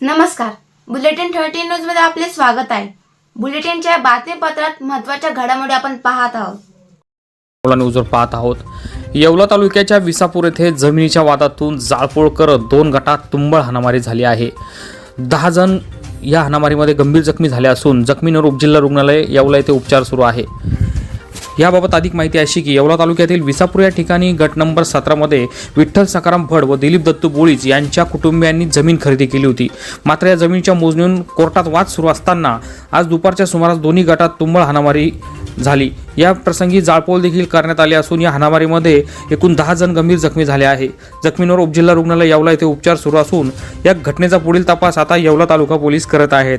नमस्कार. Bulletin thirteen न्यूजमध्ये आपले स्वागत आहे. बुलेटिनच्या बातमीपत्रात महत्त्वाच्या घडामोडी आपण पाहत आहोत. न्यूजवर पाहत आहोत. येवला तालुक्याच्या विसापूर येथे जमिनीच्या वादातून जाळपोळ करत दोन गटात तुंबळ हाणामारी झाली आहे. दहा जण या हाणामारीमध्ये गंभीर जखमी झाले असून जखमींवर उपजिल्हा रुग्णालय येवला येथे उपचार सुरू आहे. याबाबत अधिक माहिती अशी की येवला तालुक्यातील विसापूर या ठिकाणी गट नंबर सतरामध्ये विठ्ठल सकाराम भड व दिलीप दत्तू बोळीज यांच्या कुटुंबियांनी जमीन खरेदी केली होती. मात्र या जमिनीच्या मोजणीहून कोर्टात वाद सुरू असताना आज दुपारच्या सुमारास दोन्ही गटात तुंबळ हाणामारी झाली. या प्रसंगी जाळपोल देखील करण्यात आले असून या हाणामारीमध्ये एकूण दहा जण गंभीर जखमी झाले आहे. जखमींवर उपजिल्हा रुग्णालय येवला येथे उपचार सुरू असून या घटनेचा पुढील तपास आता येवला तालुका पोलीस करत आहेत.